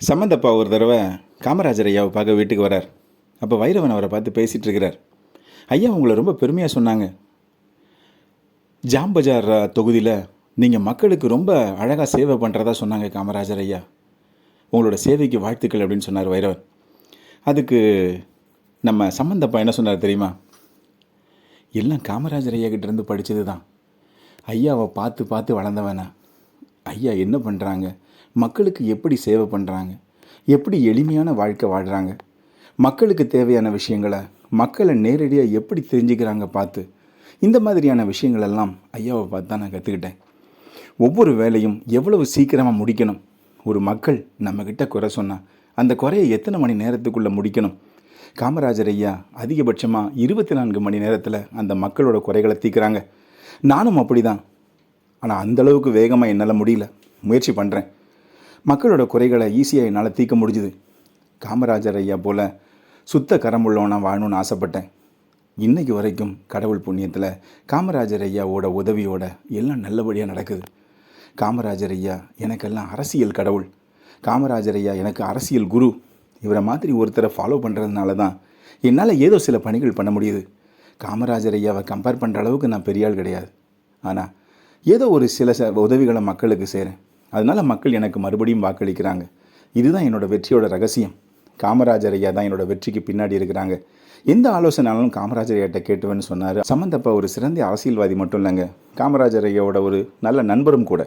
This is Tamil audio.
சம்மந்தப்பா ஒரு தடவை காமராஜர் ஐயாவை பார்க்க வீட்டுக்கு வரார். அப்போ வைரவன் அவரை பார்த்து பேசிகிட்டு இருக்கிறார். ஐயா உங்களை ரொம்ப பெருமையாக சொன்னாங்க. ஜாம் பஜார் தொகுதியில் நீங்கள் மக்களுக்கு ரொம்ப அழகாக சேவை பண்ணுறதா சொன்னாங்க காமராஜர் ஐயா. உங்களோட சேவைக்கு வாழ்த்துக்கள் அப்படின்னு சொன்னார் வைரவன். அதுக்கு நம்ம சம்மந்தப்பா என்ன சொன்னார் தெரியுமா? எல்லாம் காமராஜர் ஐயா கிட்டேருந்து படித்தது தான் ஐயாவை பார்த்து பார்த்து வளர்ந்தவனா. ஐயா என்ன பண்ணுறாங்க மக்களுக்கு எப்படி சேவை பண்ணுறாங்க எப்படி எளிமையான வாழ்க்கை வாழ்கிறாங்க மக்களுக்கு தேவையான விஷயங்களை மக்களை நேரடியாக எப்படி தெரிஞ்சுக்கிறாங்க பார்த்து இந்த மாதிரியான விஷயங்களெல்லாம் ஐயாவை பார்த்து தான் நான் கற்றுக்கிட்டேன் ஒவ்வொரு வேலையும் எவ்வளவு சீக்கிரமாக முடிக்கணும்? ஒரு மக்கள் நம்மக்கிட்ட குறை சொன்னால் அந்த குறையை எத்தனை மணி நேரத்துக்குள்ளே முடிக்கணும்? காமராஜர் ஐயா அதிகபட்சமாக இருபத்தி நான்கு மணி நேரத்தில் அந்த மக்களோட குறைகளை தீர்க்குறாங்க. நானும் அப்படி தான் ஆனால் அந்தளவுக்கு வேகமாக என்னால் முடியல. முயற்சி பண்ணுறேன் மக்களோட குறைகளை ஈஸியாக என்னால் தீர்க்க முடிஞ்சுது. காமராஜர் ஐயா போல் சுத்த கரமுள்ளவனா வாழணும்னு ஆசைப்பட்டேன். இன்றைக்கு வரைக்கும் கடவுள் புண்ணியத்தில் காமராஜர் ஐயாவோட உதவியோட எல்லாம் நல்லபடியாக நடக்குது. காமராஜர் ஐயா எனக்கெல்லாம் அரசியல் கடவுள். காமராஜர் ஐயா எனக்கு அரசியல் குரு. இவரை மாதிரி ஒருத்தரை ஃபாலோ பண்ணுறதுனால தான் என்னால் ஏதோ சில பணிகள் பண்ண முடியுது. காமராஜர் ஐயாவை கம்பேர் பண்ணுற அளவுக்கு நான் பெரிய ஆள் கிடையாது. ஆனால் ஏதோ ஒரு சில ச உதவிகளை மக்களுக்கு செய்கிறேன் அதனால் மக்கள் எனக்கு மறுபடியும் வாக்களிக்கிறாங்க. இதுதான் என்னோட வெற்றியோட ரகசியம். காமராஜர் ஐயா தான் என்னோடய வெற்றிக்கு பின்னாடி இருக்கிறாங்க. எந்த ஆலோசனாலும் காமராஜர் ஐயாட்ட கேட்டுவேன்னு சொன்னார். சம்மந்தப்பா ஒரு சிறந்த அரசியல்வாதி மட்டும் இல்லைங்க. காமராஜர் ஐயாவோட ஒரு நல்ல நண்பரும் கூட.